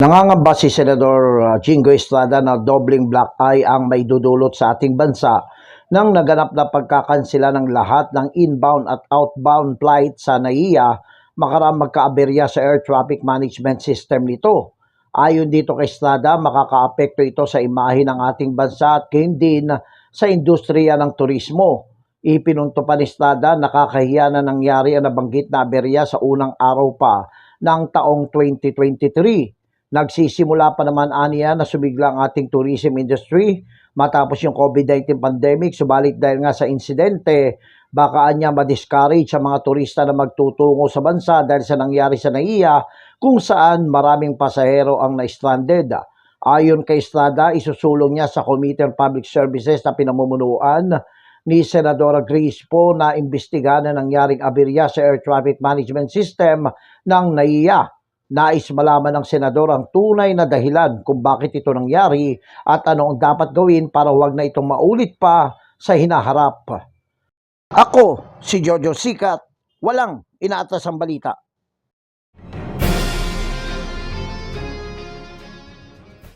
Nangangamba si Senador uh, Jingo Estrada na dobling black eye ang may dudulot sa ating bansa nang naganap na pagkakansila ng lahat ng inbound at outbound flight sa NAIA makaram magkaaberya sa air traffic management system nito. Ayon dito kay Estrada, makakaapekto ito sa imahe ng ating bansa at gayon din sa industriya ng turismo. Ipinunto pa ni Estrada, nakakahiya na nangyari ang nabanggit na aberya sa unang araw pa ng taong 2023. Nagsisimula pa naman aniya na sumigla ang ating tourism industry matapos yung COVID-19 pandemic. Subalit dahil nga sa insidente, baka anya ma-discourage sa mga turista na magtutungo sa bansa dahil sa nangyari sa NAIA kung saan maraming pasahero ang na-stranded. Ayon kay Estrada, isusulong niya sa Committee on Public Services na pinamumunuan ni Senadora Grace po na imbestigahan na nangyaring aberya sa air traffic management system ng NAIA. Nais malaman ng senador ang tunay na dahilan kung bakit ito nangyari at ano ang dapat gawin para huwag na itong maulit pa sa hinaharap. Ako, si Jojo Sikat, walang inaatas ang balita.